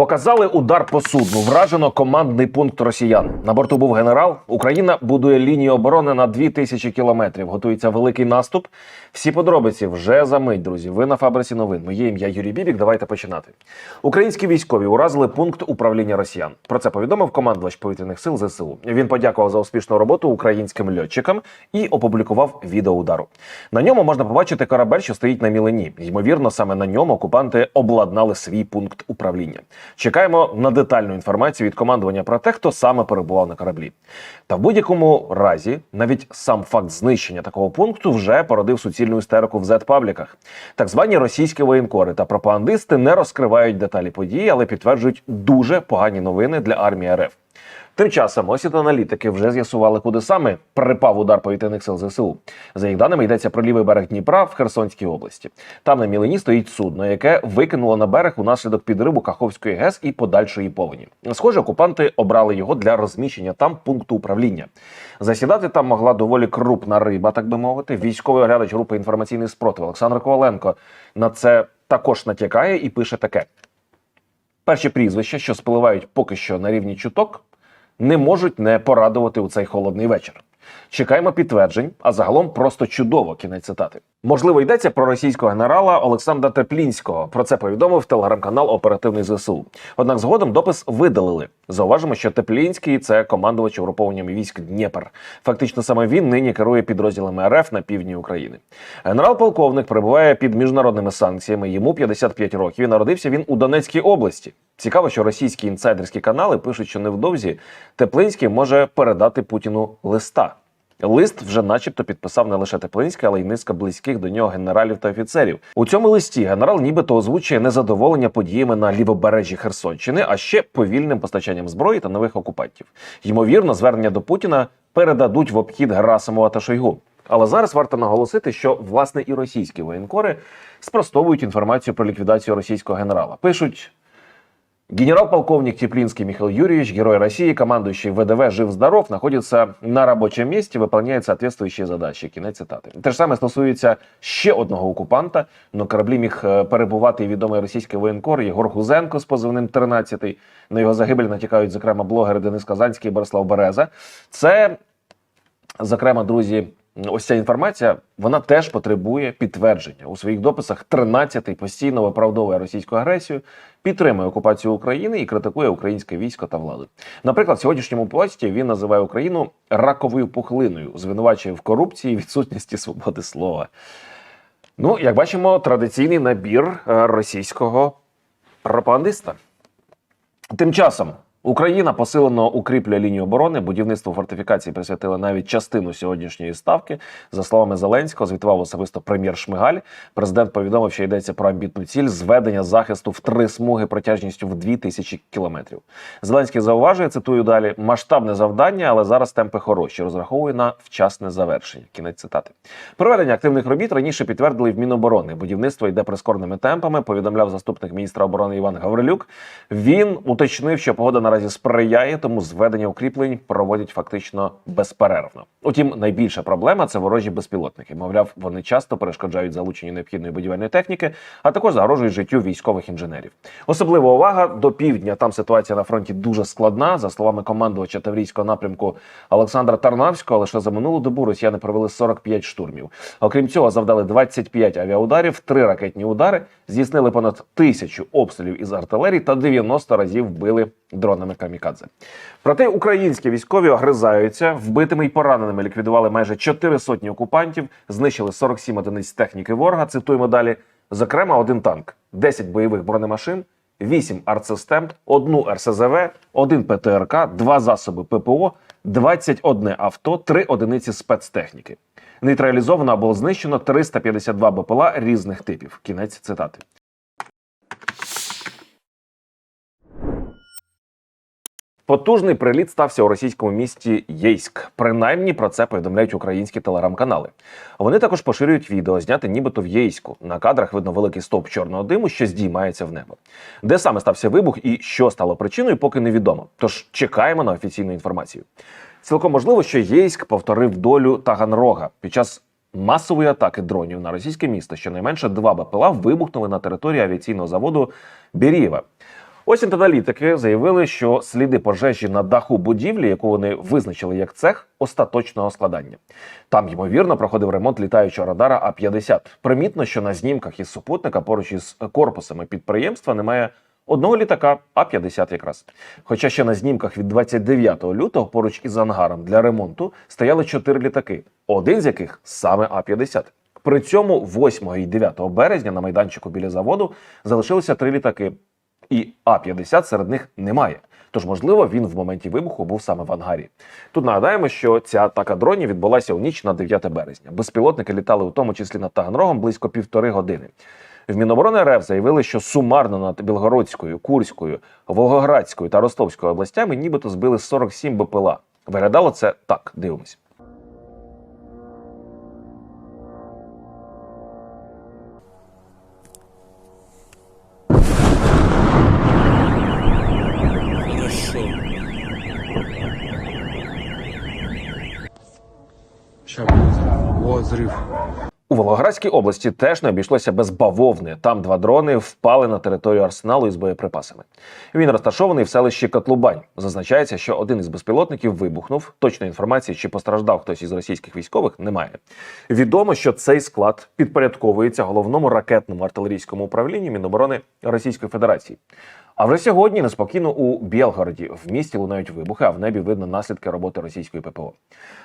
Показали удар по судну. Вражено командний пункт росіян. На борту був генерал. Україна будує лінію оборони на 2000 кілометрів. Готується великий наступ. Всі подробиці вже за мить, друзі. Ви на фабриці новин. Моє ім'я Юрій Бібік. Давайте починати. Українські військові уразили пункт управління росіян. Про це повідомив командувач повітряних сил ЗСУ. Він подякував за успішну роботу українським льотчикам і опублікував відео удару. На ньому можна побачити корабель, що стоїть на мілені. Ймовірно, саме на ньому окупанти обладнали свій пункт управління. Чекаємо на детальну інформацію від командування про те, хто саме перебував на кораблі. Та в будь-якому разі, навіть сам факт знищення такого пункту вже породив суцільну істерику в зет-пабліках. Так звані російські воєнкори та пропагандисти не розкривають деталі події, але підтверджують дуже погані новини для армії РФ. Тим часом осід аналітики вже з'ясували, куди саме припав удар повітряних сил ЗСУ. За їх даними йдеться про лівий берег Дніпра в Херсонській області. Там на мілені стоїть судно, яке викинуло на берег унаслідок підриву Каховської ГЕС і подальшої повені. Схоже, окупанти обрали його для розміщення там пункту управління. Засідати там могла доволі крупна риба, так би мовити. Військовий оглядач групи інформаційний спротив Олександр Коваленко на це також натякає і пише таке: перші прізвища, що спливають поки що на рівні чуток, не можуть не порадувати у цей холодний вечір. Чекаємо підтверджень, а загалом просто чудово. Кінець цитати. Можливо, йдеться про російського генерала Олександра Теплінського. Про це повідомив телеграм-канал Оперативний ЗСУ. Однак згодом допис видалили. Зауважимо, що Теплінський це командувач угрупованням військ Дніпр. Фактично, саме він нині керує підрозділами РФ на півдні України. Генерал-полковник перебуває під міжнародними санкціями. Йому 55 років. І народився він у Донецькій області. Цікаво, що російські інсайдерські канали пишуть, що невдовзі Теплинський може передати Путіну листа. Лист вже, начебто, підписав не лише Теплинський, але й низка близьких до нього генералів та офіцерів. У цьому листі генерал нібито озвучує незадоволення подіями на лівобережжі Херсонщини, а ще повільним постачанням зброї та нових окупантів. Ймовірно, звернення до Путіна передадуть в обхід Герасимова та Шойгу. Але зараз варто наголосити, що власне і російські воєнкори спростовують інформацію про ліквідацію російського генерала. Пишуть. Генерал-полковник Теплинский Михаил Юрьевич, герой России, командующий ВДВ «Жив-здоров», находится на робочем місці, выполняет соответствующие задачі. Кінець цитати. Те ж саме стосується ще одного окупанта. На кораблі міг е, перебувати відомий російський воєнкор Єгор Гузенко з позивним 13 На його загибель натякають, зокрема, блогери Денис Казанський і Борислав Береза. Це, зокрема, друзі, ось ця інформація вона теж потребує підтвердження у своїх дописах. 13-й постійно виправдовує російську агресію, підтримує окупацію України і критикує українське військо та владу. Наприклад, в сьогоднішньому пості він називає Україну раковою пухлиною, звинувачує в корупції і відсутності свободи слова. Ну, як бачимо, традиційний набір е, російського пропагандиста. Тим часом Україна посилено укріплює лінію оборони. Будівництво фортифікації присвятили навіть частину сьогоднішньої ставки. За словами Зеленського, звітував особисто прем'єр Шмигаль. Президент повідомив, що йдеться про амбітну ціль зведення захисту в три смуги протяжністю в 2000 кілометрів. Зеленський зауважує, цитую далі: масштабне завдання, але зараз темпи хороші. Розраховує на вчасне завершення. Кінець цитати. Проведення активних робіт раніше підтвердили в Міноборони. Будівництво йде прискореними темпами. Повідомляв заступник міністра оборони Іван Гаврилюк. Він уточнив, що погода наразі сприяє, тому зведення укріплень проводять фактично безперервно. Утім, найбільша проблема це ворожі безпілотники. Мовляв, вони часто перешкоджають залученню необхідної будівельної техніки, а також загрожують життю військових інженерів. Особлива увага до півдня. Там ситуація на фронті дуже складна. За словами командувача Таврійського напрямку Олександра Тарнавського, лише за минулу добу росіяни провели 45 штурмів. Окрім цього, завдали 25 авіаударів, 3 ракетні удари, здійснили понад тисячу обстрілів із артилерії та 90 разів вбили дронами камікадзе. Проте українські військові огризаються, вбитими й пораненими ліквідували майже 4 сотні окупантів, знищили 47 одиниць техніки ворога. Цитуємо далі. Зокрема, один танк, 10 бойових бронемашин, 8 артсистем, одну РСЗВ, один ПТРК, два засоби ППО, 21 авто, 3 одиниці спецтехніки. Нейтралізовано або знищено 352 БПЛА різних типів. Кінець цитати. Потужний приліт стався у російському місті Єйськ. Принаймні про це повідомляють українські телеграм-канали. Вони також поширюють відео, зняте нібито в Єйську. На кадрах видно великий стовп чорного диму, що здіймається в небо. Де саме стався вибух і що стало причиною, поки невідомо. Тож чекаємо на офіційну інформацію. Цілком можливо, що Єйськ повторив долю Таганрога під час. Масової атаки дронів на російське місто щонайменше два БПЛА вибухнули на території авіаційного заводу Бірієва. Ось інтеналітики заявили, що сліди пожежі на даху будівлі, яку вони визначили як цех остаточного складання. Там, ймовірно, проходив ремонт літаючого радара А-50. Примітно, що на знімках із супутника поруч із корпусами підприємства немає одного літака А-50 якраз. Хоча ще на знімках від 29 лютого поруч із ангаром для ремонту стояли чотири літаки, один з яких саме А-50. При цьому 8 і 9 березня на майданчику біля заводу залишилося три літаки, і А-50 серед них немає. Тож, можливо, він в моменті вибуху був саме в ангарі. Тут нагадаємо, що ця атака дронів відбулася у ніч на 9 березня. Безпілотники літали у тому числі над Таганрогом близько півтори години. В Міноборони РФ заявили, що сумарно над Білгородською, Курською, Волгоградською та Ростовською областями нібито збили 47 БПЛА. Виглядало це так. Дивимось. Взрыв. У Волгоградській області теж не обійшлося без бавовни. Там два дрони впали на територію арсеналу із боєприпасами. Він розташований в селищі Котлубань. Зазначається, що один із безпілотників вибухнув. Точної інформації, чи постраждав хтось із російських військових, немає. Відомо, що цей склад підпорядковується головному ракетному артилерійському управлінню Міноборони Російської Федерації. А вже сьогодні неспокійно у Білгороді в місті лунають вибухи, а в небі видно наслідки роботи російської ППО.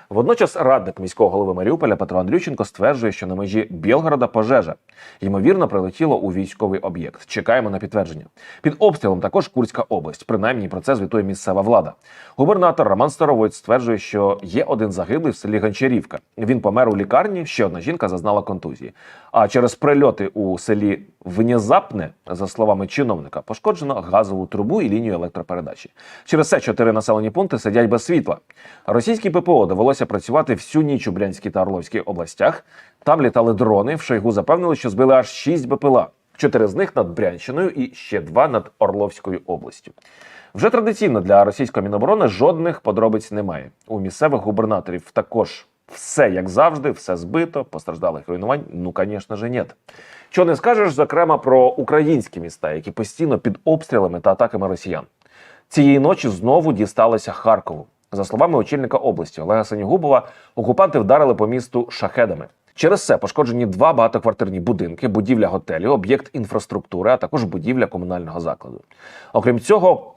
Водночас радник міського голови Маріуполя Петро Андрющенко стверджує, що на межі Білгорода пожежа ймовірно прилетіло у військовий об'єкт. Чекаємо на підтвердження. Під обстрілом також Курська область. Принаймні про це звітує місцева влада. Губернатор Роман Старовойт стверджує, що є один загиблий в селі Гончарівка. Він помер у лікарні. Ще одна жінка зазнала контузії. А через прильоти у селі Внезапне, за словами чиновника, пошкоджено газову трубу і лінію електропередачі. Через це чотири населені пункти сидять без світла. Російській ППО довелося працювати всю ніч у Брянській та Орловській областях. Там літали дрони. В Шойгу запевнили, що збили аж шість БПЛА. Чотири з них над Брянщиною і ще два над Орловською областю. Вже традиційно для російської міноборони жодних подробиць немає. У місцевих губернаторів також все як завжди, все збито, постраждалих руйнувань. Ну, звісно ж, нет. Що не скажеш, зокрема, про українські міста, які постійно під обстрілами та атаками росіян. Цієї ночі знову дісталося Харкову. За словами очільника області Олега Сенігубова, окупанти вдарили по місту шахедами. Через це пошкоджені два багатоквартирні будинки, будівля готелю, об'єкт інфраструктури, а також будівля комунального закладу. Окрім цього,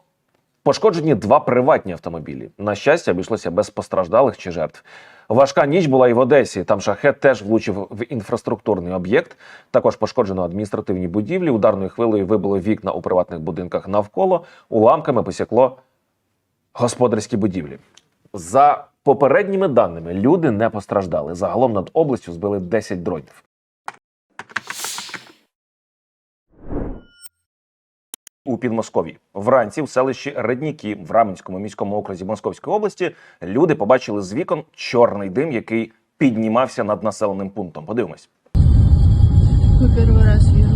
Пошкоджені два приватні автомобілі. На щастя, обійшлося без постраждалих чи жертв. Важка ніч була і в Одесі. Там шахет теж влучив в інфраструктурний об'єкт. Також пошкоджено адміністративні будівлі. Ударною хвилею вибили вікна у приватних будинках навколо. Уламками посікло господарські будівлі. За попередніми даними, люди не постраждали. Загалом над областю збили 10 дронів. У Підмосков'ї. Вранці в селищі Редніки в Раменському міському окрузі Московської області люди побачили з вікон чорний дим, який піднімався над населеним пунктом. Подивимось. Ми перший раз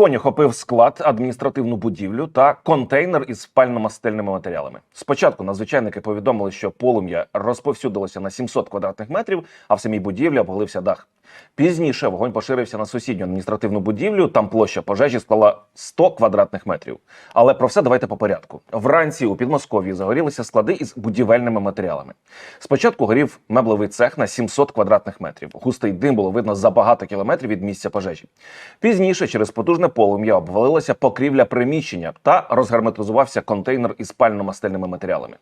Вогонь охопив склад, адміністративну будівлю та контейнер із спально-мастильними матеріалами. Спочатку надзвичайники повідомили, що полум'я розповсюдилося на 700 квадратних метрів, а в самій будівлі обгалився дах. Пізніше вогонь поширився на сусідню адміністративну будівлю. Там площа пожежі склала 100 квадратних метрів. Але про все давайте по порядку. Вранці у Підмосков'ї загорілися склади із будівельними матеріалами. Спочатку горів меблевий цех на 700 квадратних метрів. Густий дим було видно за багато кілометрів від місця пожежі. Пізніше, через потужне полум'я, обвалилася покрівля приміщення та розгерметизувався контейнер із пально-мастильними матеріалами.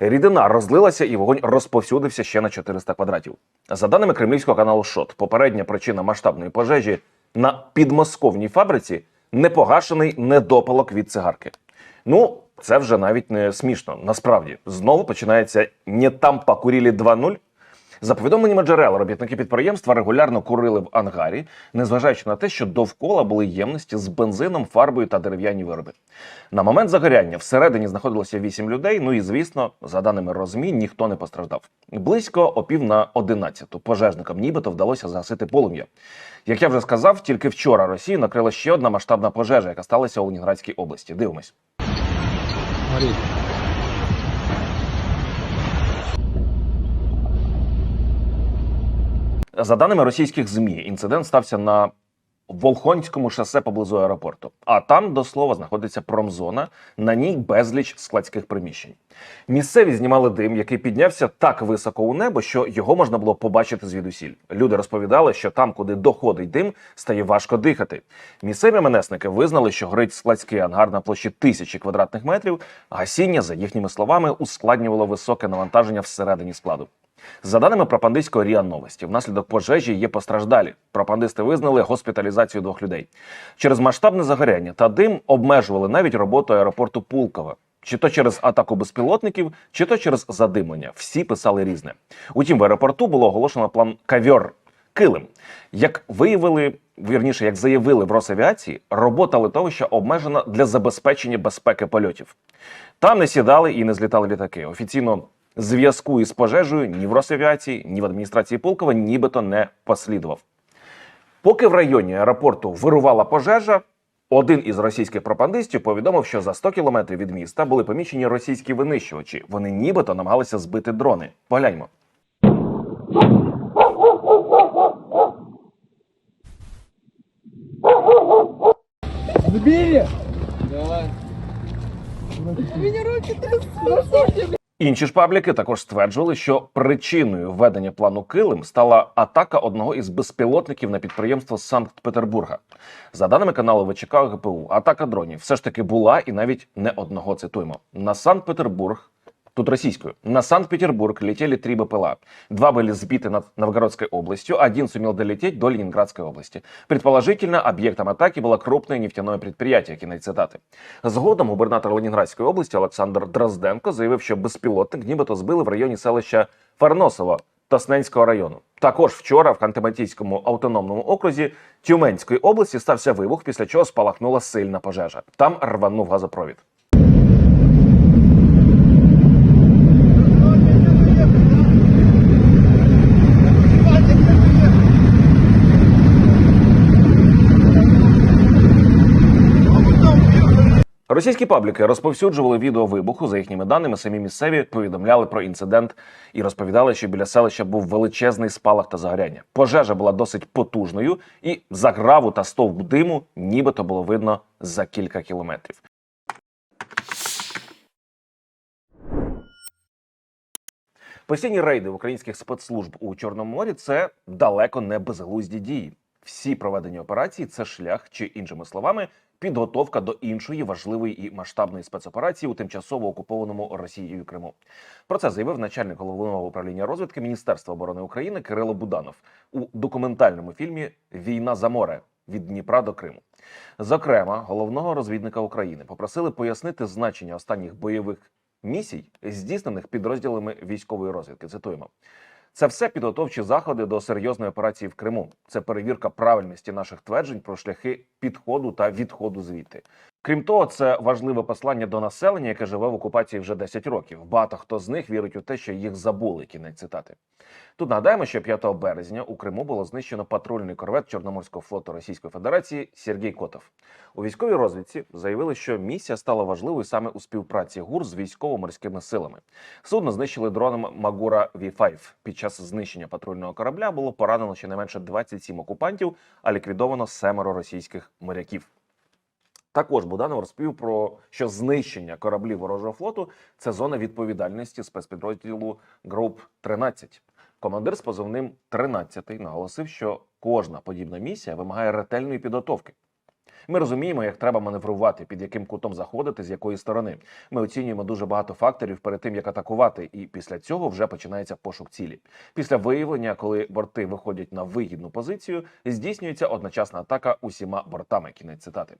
Рідина розлилася і вогонь розповсюдився ще на 400 квадратів. За даними кремлівського каналу ШОТ, попередня причина масштабної пожежі на підмосковній фабриці непогашений недопалок від цигарки. Ну, це вже навіть не смішно. Насправді знову починається не там покурілі 2.0. За повідомленнями джерел, робітники підприємства регулярно курили в ангарі, незважаючи на те, що довкола були ємності з бензином, фарбою та дерев'яні вироби. На момент загоряння всередині знаходилося вісім людей. Ну і звісно, за даними розмі, ніхто не постраждав. Близько опів на одинадцяту пожежникам нібито вдалося загасити полум'я. Як я вже сказав, тільки вчора Росію накрила ще одна масштабна пожежа, яка сталася у Ленінградській області. Дивимось. Смотри. За даними російських змі, інцидент стався на Волхонському шосе поблизу аеропорту. А там, до слова, знаходиться промзона, на ній безліч складських приміщень. Місцеві знімали дим, який піднявся так високо у небо, що його можна було побачити звідусіль. Люди розповідали, що там, куди доходить дим, стає важко дихати. Місцеві менесники визнали, що горить складський ангар на площі тисячі квадратних метрів. Гасіння, за їхніми словами, ускладнювало високе навантаження всередині складу. За даними пропагандистського РІА Новості, внаслідок пожежі є постраждалі. Пропагандисти визнали госпіталізацію двох людей. Через масштабне загоряння та дим обмежували навіть роботу аеропорту Пулково. Чи то через атаку безпілотників, чи то через задимлення. Всі писали різне. Утім, в аеропорту було оголошено план кавьор килим. Як виявили, вірніше, як заявили в Росавіації, робота литовища обмежена для забезпечення безпеки польотів. Там не сідали і не злітали літаки. Офіційно зв'язку із пожежею ні в Росавіації, ні в адміністрації Пулкова нібито не послідував. Поки в районі аеропорту вирувала пожежа, один із російських пропагандистів повідомив, що за 100 кілометрів від міста були помічені російські винищувачі. Вони нібито намагалися збити дрони. Погляньмо. Давай. Інші ж пабліки також стверджували, що причиною введення плану Килим стала атака одного із безпілотників на підприємство Санкт-Петербурга. За даними каналу ВЧК ГПУ, атака дронів все ж таки була і навіть не одного цитуємо. На Санкт-Петербург, тут російскую, на Санкт-Петербург летели три БПЛА. Два были сбиты над Новгородской областью, один сумел долететь до Ленинградской области. Предположительно, объектом атаки было крупное нефтяное предприятие, кінець цитати. Згодом губернатор Ленінградської області Олександр Дрозденко заявив, що безпілотник нібито збили в районі селища Фарносово Тосненського району. Також вчора в Хантаматійському автономному окрузі Тюменської області стався вибух, після чого спалахнула сильна пожежа. Там рванув газопровід. Російські пабліки розповсюджували відео вибуху. За їхніми даними, самі місцеві повідомляли про інцидент і розповідали, що біля селища був величезний спалах та загоряння. Пожежа була досить потужною, і заграву та стовп диму нібито було видно за кілька кілометрів. Постійні рейди українських спецслужб у Чорному морі це далеко не безглузді дії. Всі проведені операції це шлях, чи іншими словами, підготовка до іншої важливої і масштабної спецоперації у тимчасово окупованому Росією Криму. Про це заявив начальник головного управління розвідки Міністерства оборони України Кирило Буданов у документальному фільмі Війна за море від Дніпра до Криму. Зокрема, головного розвідника України попросили пояснити значення останніх бойових місій, здійснених підрозділами військової розвідки. Цитуємо. Це все підготовчі заходи до серйозної операції в Криму. Це перевірка правильності наших тверджень про шляхи підходу та відходу звідти. Крім того, це важливе послання до населення, яке живе в окупації вже 10 років. Багато хто з них вірить у те, що їх забули. Кінець цитати. Тут нагадаємо, що 5 березня у Криму було знищено патрульний корвет Чорноморського флоту Російської Федерації Сергій Котов. У військовій розвідці заявили, що місія стала важливою саме у співпраці ГУР з військово-морськими силами. Судно знищили дроном Магура V5. Під час знищення патрульного корабля було поранено щонайменше 27 окупантів, а ліквідовано семеро російських моряків. Також Буданов розповів про що знищення кораблів ворожого флоту це зона відповідальності спецпідрозділу Груп 13. Командир з позивним 13 наголосив, що кожна подібна місія вимагає ретельної підготовки. Ми розуміємо, як треба маневрувати, під яким кутом заходити, з якої сторони. Ми оцінюємо дуже багато факторів перед тим, як атакувати, і після цього вже починається пошук цілі. Після виявлення, коли борти виходять на вигідну позицію, здійснюється одночасна атака усіма бортами. Кінець цитати.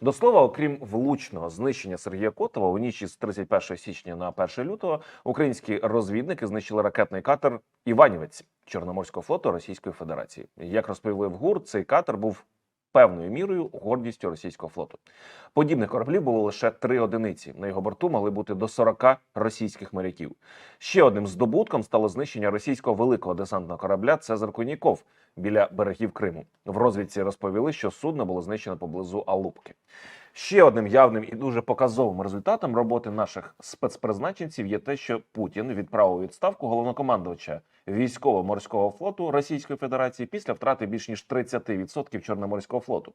До слова, окрім влучного знищення Сергія Котова, у ніч із 31 січня на 1 лютого українські розвідники знищили ракетний катер Іванівець Чорноморського флоту Російської Федерації. Як розповіли в ГУР, цей катер був певною мірою гордістю російського флоту. Подібних кораблів було лише три одиниці. На його борту могли бути до 40 російських моряків. Ще одним здобутком стало знищення російського великого десантного корабля Цезар Коніков біля берегів Криму. В розвідці розповіли, що судно було знищено поблизу Алупки. Ще одним явним і дуже показовим результатом роботи наших спецпризначенців є те, що Путін відправив відставку головнокомандувача військово-морського флоту Російської Федерації після втрати більш ніж 30% Чорноморського флоту.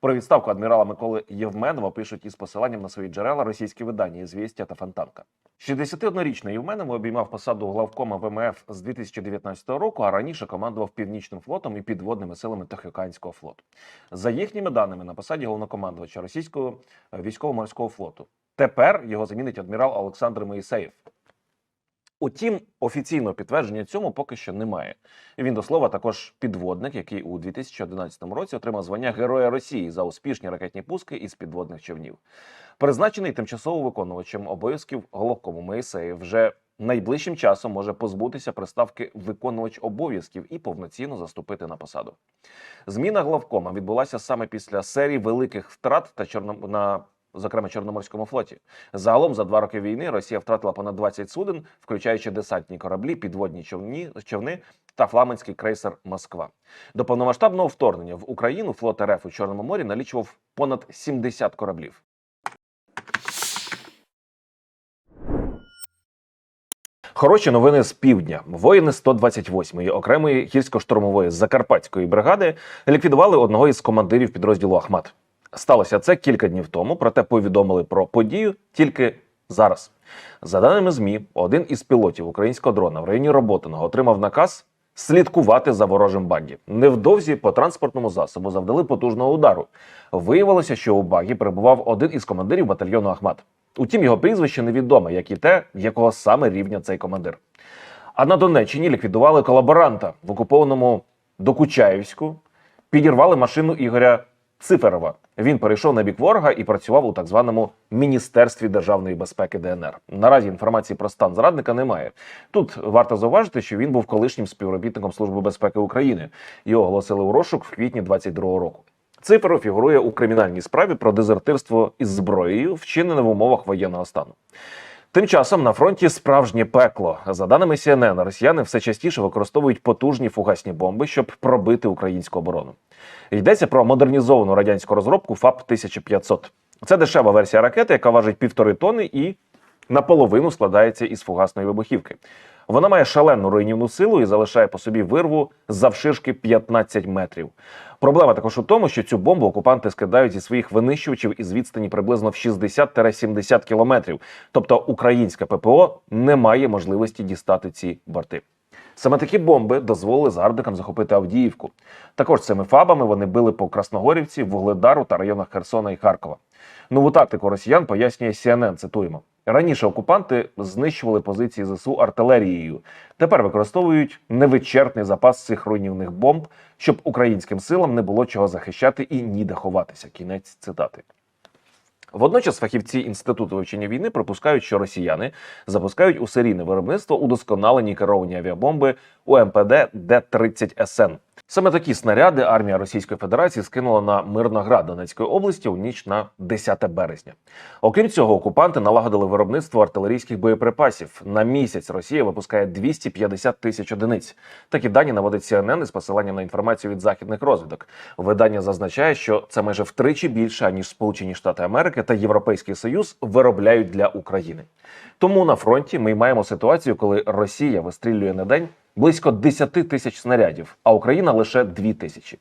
Про відставку адмірала Миколи Євменова пишуть із посиланням на свої джерела російські видання «Ізвістя» та Фонтанка. 61-річний Євменов обіймав посаду главкома ВМФ з 2019 року, а раніше командував північним флотом і підводними силами Тихоокеанського флоту. За їхніми даними, на посаді головнокомандувача російського е, військово-морського флоту. Тепер його замінить адмірал Олександр Моїсеєв. Утім, офіційного підтвердження цьому поки що немає. Він до слова також підводник, який у 2011 році отримав звання Героя Росії за успішні ракетні пуски із підводних човнів. Призначений тимчасово виконувачем обов'язків головкому Моїсеєв вже найближчим часом може позбутися приставки виконувач обов'язків і повноцінно заступити на посаду. Зміна главкома відбулася саме після серії великих втрат та чорно... на зокрема Чорноморському флоті. Загалом за два роки війни Росія втратила понад 20 суден, включаючи десантні кораблі, підводні човні, човни та фламандський крейсер Москва. До повномасштабного вторгнення в Україну флот РФ у Чорному морі налічував понад 70 кораблів. Хороші новини з півдня. Воїни 128-ї окремої гірсько-штурмової закарпатської бригади ліквідували одного із командирів підрозділу Ахмат. Сталося це кілька днів тому, проте повідомили про подію тільки зараз. За даними ЗМІ, один із пілотів українського дрона в районі Роботиного отримав наказ слідкувати за ворожим багі. Невдовзі по транспортному засобу завдали потужного удару. Виявилося, що у багі перебував один із командирів батальйону Ахмат. Утім, його прізвище невідоме, як і те, якого саме рівня цей командир. А на Донеччині ліквідували колаборанта в окупованому Докучаївську, підірвали машину Ігоря Циферова. Він перейшов на бік ворога і працював у так званому Міністерстві державної безпеки ДНР. Наразі інформації про стан зрадника немає. Тут варто зауважити, що він був колишнім співробітником Служби безпеки України. Його оголосили у розшук в квітні 22-го року. Циферов фігурує у кримінальній справі про дезертирство із зброєю, вчинене в умовах воєнного стану. Тим часом на фронті справжнє пекло. За даними CNN, росіяни все частіше використовують потужні фугасні бомби, щоб пробити українську оборону. Йдеться про модернізовану радянську розробку ФАП 1500. Це дешева версія ракети, яка важить півтори тони і наполовину складається із фугасної вибухівки. Вона має шалену руйнівну силу і залишає по собі вирву завширшки 15 метрів. Проблема також у тому, що цю бомбу окупанти скидають зі своїх винищувачів із відстані приблизно в 60-70 кілометрів. Тобто українська ППО не має можливості дістати ці борти. Саме такі бомби дозволили загарбникам захопити Авдіївку. Також цими фабами вони били по Красногорівці, Вугледару та районах Херсона і Харкова. Нову тактику росіян пояснює CNN, цитуємо. Раніше окупанти знищували позиції ЗСУ артилерією. Тепер використовують невичерпний запас цих руйнівних бомб, щоб українським силам не було чого захищати і ніде ховатися. Кінець цитати. Водночас фахівці інституту вивчення війни припускають, що росіяни запускають у серійне виробництво удосконалені керовані авіабомби УМПД Д-30 СН. Саме такі снаряди армія Російської Федерації скинула на Мирноград Донецької області у ніч на 10 березня. Окрім цього, окупанти налагодили виробництво артилерійських боєприпасів. На місяць Росія випускає 250 тисяч одиниць. Такі дані наводить CNN із посиланням на інформацію від західних розвідок. Видання зазначає, що це майже втричі більше ніж Сполучені Штати Америки та Європейський Союз виробляють для України. Тому на фронті ми маємо ситуацію, коли Росія вистрілює на день близько 10 тисяч снарядів, а Україна лише 2 тисячі.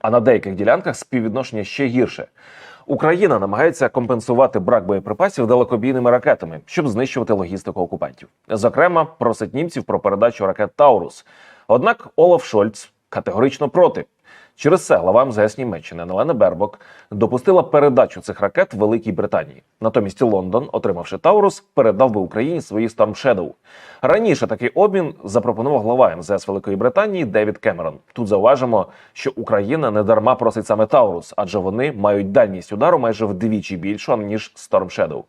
А на деяких ділянках співвідношення ще гірше. Україна намагається компенсувати брак боєприпасів далекобійними ракетами, щоб знищувати логістику окупантів. Зокрема, просить німців про передачу ракет Таурус. Однак Олаф Шольц категорично проти. Через це глава МЗС Німеччини Нелена Бербок допустила передачу цих ракет Великій Британії. Натомість Лондон, отримавши Таурус, передав би Україні свої Storm Shadow. Раніше такий обмін запропонував глава МЗС Великої Британії Девід Кемерон. Тут зауважимо, що Україна не дарма просить саме Таурус, адже вони мають дальність удару майже вдвічі більшу ніж Storm Shadow.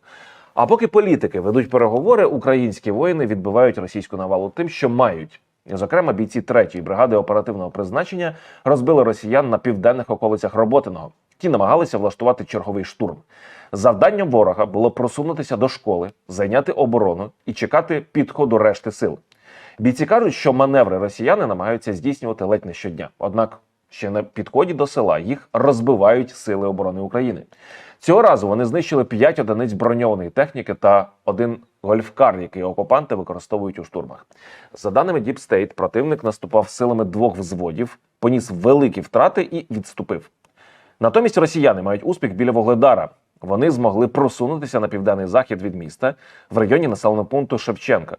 А поки політики ведуть переговори, українські воїни відбивають російську навалу тим, що мають. Зокрема, бійці 3-ї бригади оперативного призначення розбили росіян на південних околицях Роботиного. Ті намагалися влаштувати черговий штурм. Завданням ворога було просунутися до школи, зайняти оборону і чекати підходу решти сил. Бійці кажуть, що маневри росіяни намагаються здійснювати ледь не щодня. Однак ще на підході до села їх розбивають сили оборони України. Цього разу вони знищили 5 одиниць броньованої техніки та один гольфкар, який окупанти використовують у штурмах. За даними Deep State, противник наступав силами двох взводів, поніс великі втрати і відступив. Натомість росіяни мають успіх біля Вогледара. Вони змогли просунутися на південний захід від міста в районі населеного пункту Шевченка.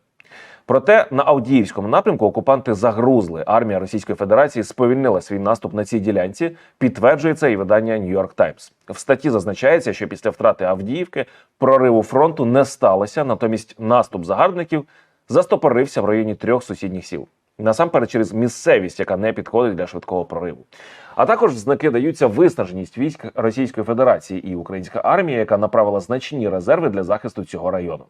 Проте на Авдіївському напрямку окупанти загрузли. Армія Російської Федерації сповільнила свій наступ на цій ділянці. Підтверджує це і видання York Times. В статті зазначається, що після втрати Авдіївки прориву фронту не сталося. Натомість наступ загарбників застопорився в районі трьох сусідніх сіл. Насамперед через місцевість, яка не підходить для швидкого прориву. А також знаки даються виснаженість військ Російської Федерації і українська армія, яка направила значні резерви для захисту цього району.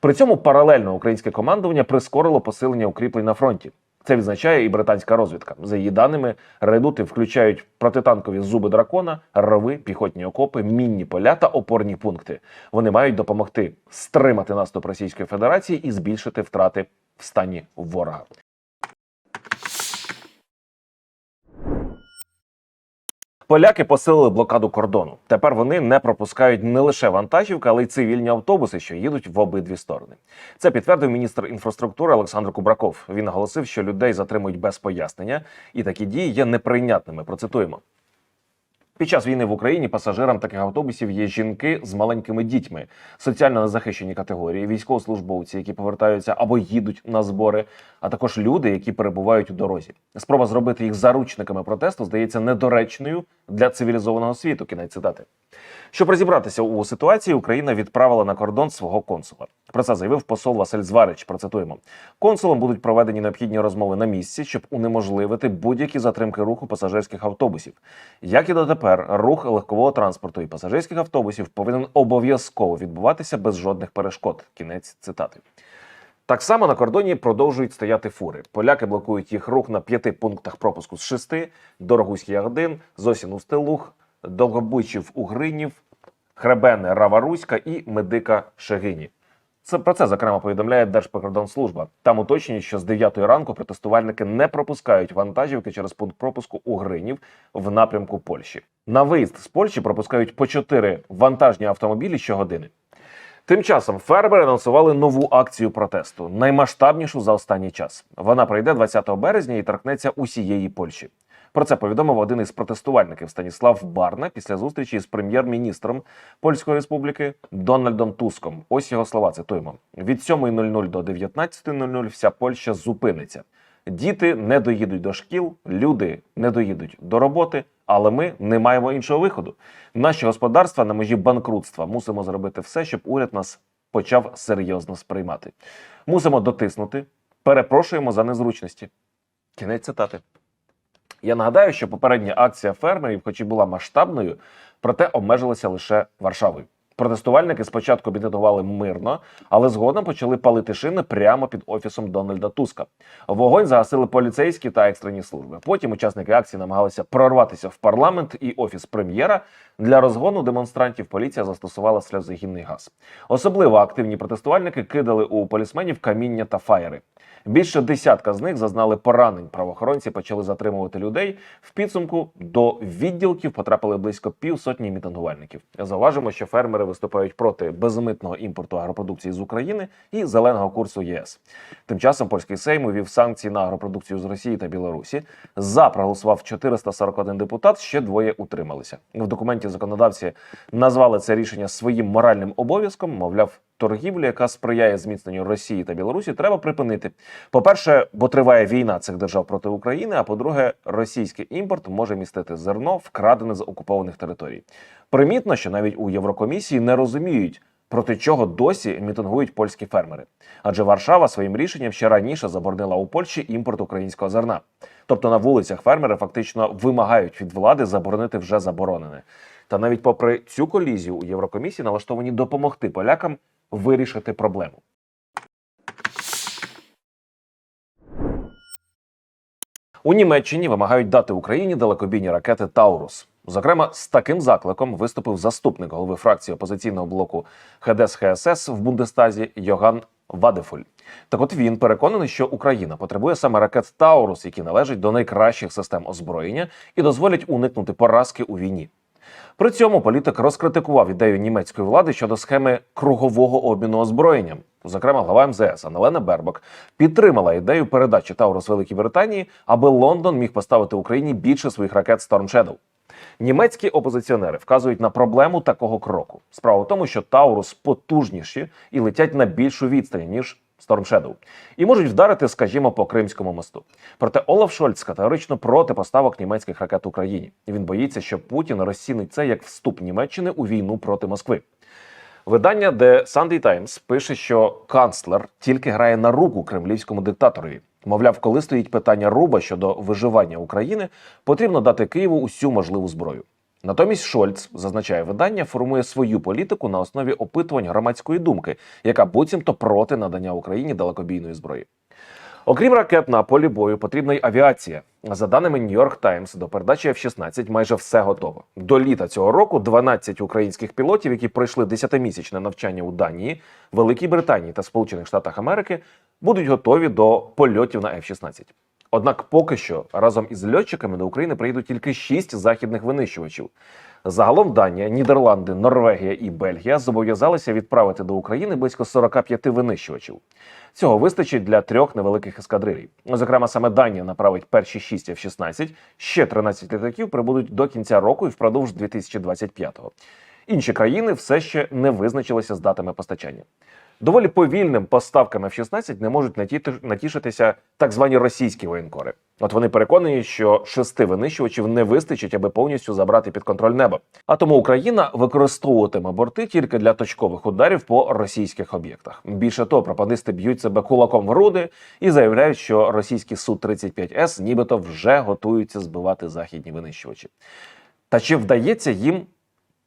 При цьому паралельно українське командування прискорило посилення укріплень на фронті. Це відзначає і британська розвідка. За її даними, редути включають протитанкові зуби дракона, рови, піхотні окопи, мінні поля та опорні пункти. Вони мають допомогти стримати наступ Російської Федерації і збільшити втрати в стані ворога. Поляки посилили блокаду кордону. Тепер вони не пропускають не лише вантажівки, але й цивільні автобуси, що їдуть в обидві сторони. Це підтвердив міністр інфраструктури Олександр Кубраков. Він наголосив, що людей затримують без пояснення, і такі дії є неприйнятними. Процитуємо. Під час війни в Україні пасажирам таких автобусів є жінки з маленькими дітьми, соціально незахищені категорії, військовослужбовці, які повертаються або їдуть на збори, а також люди, які перебувають у дорозі. Спроба зробити їх заручниками протесту здається недоречною для цивілізованого світу. Кінець цитати. Щоб розібратися у ситуації, Україна відправила на кордон свого консула. Про це заявив посол Василь Зварич. Процитуємо: консулом будуть проведені необхідні розмови на місці, щоб унеможливити будь-які затримки руху пасажирських автобусів. Як і дотепер, рух легкового транспорту і пасажирських автобусів повинен обов'язково відбуватися без жодних перешкод. Кінець цитати. Так само на кордоні продовжують стояти фури. Поляки блокують їх рух на п'яти пунктах пропуску з шести: Дорогуський Ягодин, Зосін Устилух, Довгобичів Угринів, Хребене Раваруська і Медика Шегині. Це про це зокрема повідомляє Держприкордонслужба. Там уточнюють, що з 9 ранку протестувальники не пропускають вантажівки через пункт пропуску Угринів в напрямку Польщі. На виїзд з Польщі пропускають по 4 вантажні автомобілі щогодини. Тим часом фермери анонсували нову акцію протесту, наймасштабнішу за останній час. Вона пройде 20 березня і торкнеться усієї Польщі. Про це повідомив один із протестувальників Станіслав Барна після зустрічі з прем'єр-міністром Польської Республіки Дональдом Туском. Ось його слова цитуємо: від 7.00 до 19.00 вся Польща зупиниться. Діти не доїдуть до шкіл, люди не доїдуть до роботи, але ми не маємо іншого виходу. Наші господарства на межі банкрутства. Мусимо зробити все, щоб уряд нас почав серйозно сприймати. Мусимо дотиснути. Перепрошуємо за незручності. Кінець цитати. Я нагадаю, що попередня акція фермерів, хоч і була масштабною, проте обмежилася лише Варшавою. Протестувальники спочатку бідетували мирно, але згодом почали палити шини прямо під офісом Дональда Туска. Вогонь загасили поліцейські та екстрені служби. Потім учасники акції намагалися прорватися в парламент і офіс прем'єра. Для розгону демонстрантів поліція застосувала сльозогінний газ. Особливо активні протестувальники кидали у полісменів каміння та фаєри. Більше десятка з них зазнали поранень. Правоохоронці почали затримувати людей. В підсумку до відділків потрапили близько півсотні мітингувальників. Зауважимо, що фермери виступають проти безмитного імпорту агропродукції з України і зеленого курсу ЄС. Тим часом польський сейм увів санкції на агропродукцію з Росії та Білорусі. За проголосував 441 депутат. Ще двоє утрималися. В документі законодавці назвали це рішення своїм моральним обов'язком. Мовляв, торгівлю, яка сприяє зміцненню Росії та Білорусі, треба припинити. По-перше, бо триває війна цих держав проти України. А по-друге, російський імпорт може містити зерно, вкрадене з окупованих територій. Примітно, що навіть у Єврокомісії не розуміють. Проти чого досі мітингують польські фермери? Адже Варшава своїм рішенням ще раніше заборонила у Польщі імпорт українського зерна. Тобто на вулицях фермери фактично вимагають від влади заборонити вже заборонене. Та навіть попри цю колізію у Єврокомісії налаштовані допомогти полякам вирішити проблему. У Німеччині вимагають дати Україні далекобійні ракети Таурус. Зокрема, з таким закликом виступив заступник голови фракції опозиційного блоку ХДС ХСС в Бундестазі Йоган Вадефуль. Так от він переконаний, що Україна потребує саме ракет Таурус, які належать до найкращих систем озброєння і дозволять уникнути поразки у війні. При цьому політик розкритикував ідею німецької влади щодо схеми кругового обміну озброєнням. Зокрема, глава МЗС Анелена Бербок підтримала ідею передачі Таурус Великій Британії, аби Лондон міг поставити Україні більше своїх ракет Storm Shadow. Німецькі опозиціонери вказують на проблему такого кроку. Справа в тому, що Таурус потужніші і летять на більшу відстань ніж Storm Shadow. і можуть вдарити, скажімо, по Кримському мосту. Проте Олаф Шольц категорично проти поставок німецьких ракет Україні. Він боїться, що Путін розцінить це як вступ Німеччини у війну проти Москви. Видання The Sunday Times пише, що канцлер тільки грає на руку кремлівському диктаторові. Мовляв, коли стоїть питання руба щодо виживання України, потрібно дати Києву усю можливу зброю. Натомість Шольц, зазначає видання, формує свою політику на основі опитувань громадської думки, яка буцімто проти надання Україні далекобійної зброї. Окрім ракет на полі бою, потрібна й авіація. За даними New York Times, до передачі F-16 майже все готово. До літа цього року 12 українських пілотів, які пройшли 10-місячне навчання у Данії, Великій Британії та Сполучених Штатах Америки, будуть готові до польотів на F-16. Однак поки що разом із льотчиками до України приїдуть тільки 6 західних винищувачів. Загалом Данія, Нідерланди, Норвегія і Бельгія зобов'язалися відправити до України близько 45 винищувачів. Цього вистачить для трьох невеликих ескадрилій. Зокрема, саме Данія направить перші 6 F-16, ще 13 літаків прибудуть до кінця року і впродовж 2025-го. Інші країни все ще не визначилися з датами постачання. Доволі повільним поставками F-16 не можуть наті- натішитися так звані російські воєнкори. От вони переконані, що шести винищувачів не вистачить, аби повністю забрати під контроль небо. А тому Україна використовуватиме борти тільки для точкових ударів по російських об'єктах. Більше того, пропагандисти б'ють себе кулаком в груди і заявляють, що російські су 35 с нібито вже готуються збивати західні винищувачі. Та чи вдається їм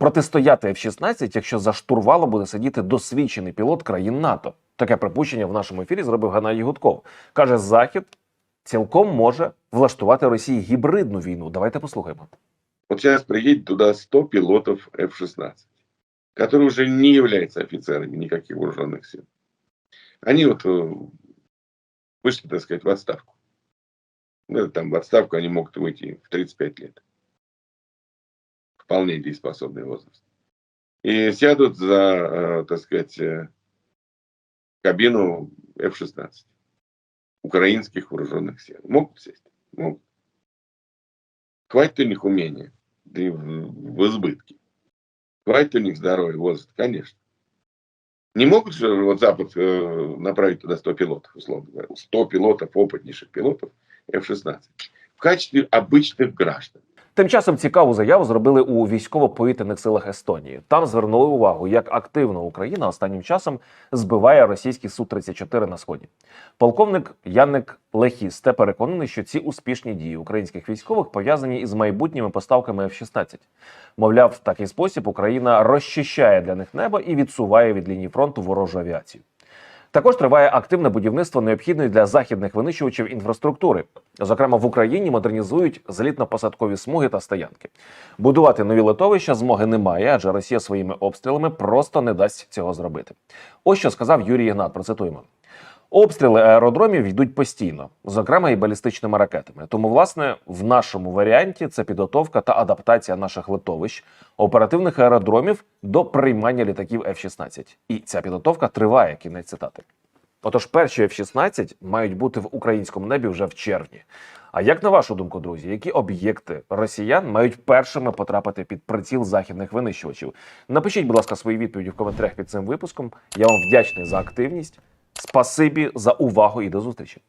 протистояти F-16, якщо за штурвалом буде сидіти досвідчений пілот країн НАТО? Таке припущення в нашому ефірі зробив Геннадій Гудков. Каже, Захід цілком може влаштувати Росії гібридну війну. Давайте послухаємо. Вот сейчас приедет туда 100 пилотов F-16, которые уже не являются офицерами никаких вооруженных сил. Они вот э, вышли, так сказать, в отставку. Ну, там в отставку они могут выйти в 35 лет. Вполне дееспособный возраст. И сядут за, э, так сказать, э, кабину F-16 украинских вооруженных сил. Могут сесть? Могут. Хватит у них умения, да и в, избытке. Хватит у них здоровья, возраст, конечно. Не могут же вот Запад э, направить туда 100 пилотов, условно говоря. 100 пилотов, опытнейших пилотов F-16 в качестве обычных граждан. Тим часом цікаву заяву зробили у військово-повітряних силах Естонії. Там звернули увагу, як активно Україна останнім часом збиває російські су 34 на сході. Полковник Янник Лехісте переконаний, що ці успішні дії українських військових пов'язані із майбутніми поставками F-16. Мовляв, в такий спосіб Україна розчищає для них небо і відсуває від лінії фронту ворожу авіацію. Також триває активне будівництво необхідної для західних винищувачів інфраструктури. Зокрема, в Україні модернізують злітно-посадкові смуги та стоянки. Будувати нові литовища змоги немає, адже Росія своїми обстрілами просто не дасть цього зробити. Ось що сказав Юрій Ігнат. Процитуємо. Обстріли аеродромів йдуть постійно, зокрема і балістичними ракетами. Тому, власне, в нашому варіанті це підготовка та адаптація наших литовищ, оперативних аеродромів до приймання літаків F-16. І ця підготовка триває. Кінець цитати. Отож, перші F-16 мають бути в українському небі вже в червні. А як на вашу думку, друзі, які об'єкти росіян мають першими потрапити під приціл західних винищувачів? Напишіть, будь ласка, свої відповіді в коментарях під цим випуском. Я вам вдячний за активність. Спасибі за увагу і до зустрічі.